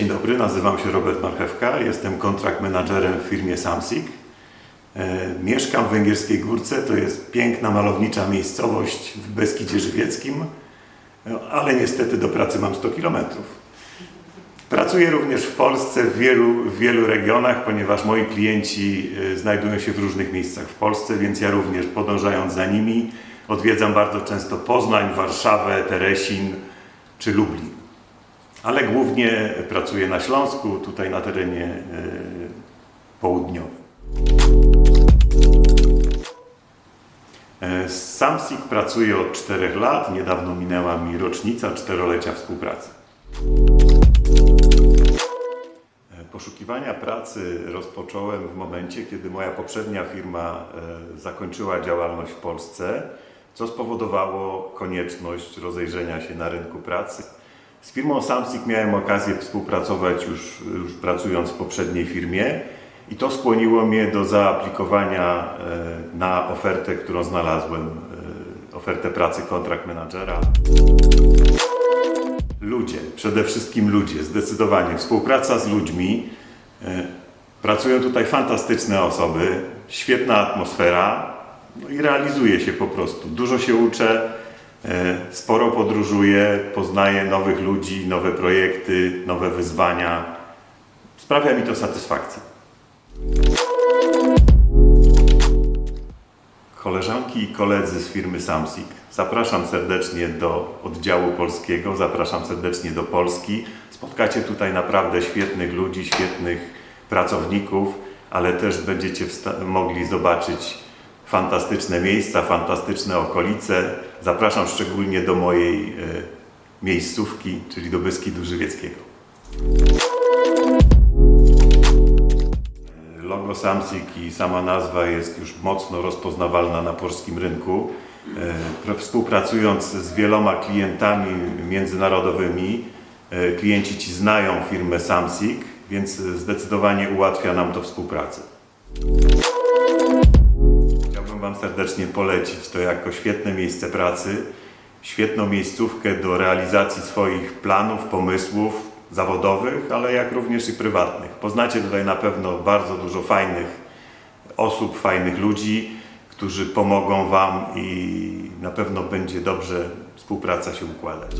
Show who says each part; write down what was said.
Speaker 1: dobry, nazywam się Robert Marchewka, jestem kontrakt menadżerem w firmie Samsig. E, Mieszkam w Węgierskiej Górce, to jest piękna, malownicza miejscowość w Beskidzie Żywieckim, no, ale niestety do pracy mam 100 kilometrów. Pracuję również w Polsce w wielu, w wielu regionach, ponieważ moi klienci e, znajdują się w różnych miejscach w Polsce, więc ja również podążając za nimi odwiedzam bardzo często Poznań, Warszawę, Teresin czy Lublin. Ale głównie pracuję na Śląsku, tutaj na terenie e, południowym. E, Z Samsig pracuję od 4 lat, niedawno minęła mi rocznica czterolecia współpracy. E, Poszukiwania pracy rozpocząłem w momencie, kiedy moja poprzednia firma zakończyła działalność w Polsce, co spowodowało konieczność rozejrzenia się na rynku pracy. Z firmą Samsig miałem okazję współpracować już, już pracując w poprzedniej firmie i to skłoniło mnie do zaaplikowania e, na ofertę, którą znalazłem, e, ofertę pracy kontrakt menadżera. Ludzie, przede wszystkim ludzie, zdecydowanie. Współpraca z ludźmi. E, Pracują tutaj fantastyczne osoby, świetna atmosfera no i realizuje się po prostu. Dużo się uczę, sporo podróżuję, poznaję nowych ludzi, nowe projekty, nowe wyzwania. Sprawia mi to satysfakcję. Koleżanki i koledzy z firmy Samsig, zapraszam serdecznie do oddziału polskiego, zapraszam serdecznie do Polski. Spotkacie tutaj naprawdę świetnych ludzi, świetnych pracowników, ale też będziecie mogli zobaczyć fantastyczne miejsca, fantastyczne okolice. Zapraszam szczególnie do mojej e, miejscówki, czyli do Beskidu Żywieckiego. Logo Samsig i sama nazwa jest już mocno rozpoznawalna na polskim rynku. E, pra- Współpracując z wieloma klientami międzynarodowymi, e, klienci ci znają firmę Samsig, więc e, zdecydowanie ułatwia nam to współpracę. Wam serdecznie polecić to jako świetne miejsce pracy, świetną miejscówkę do realizacji swoich planów, pomysłów zawodowych, ale jak również i prywatnych. Poznacie tutaj na pewno bardzo dużo fajnych osób, fajnych ludzi, którzy pomogą Wam i na pewno będzie dobrze współpraca się układać.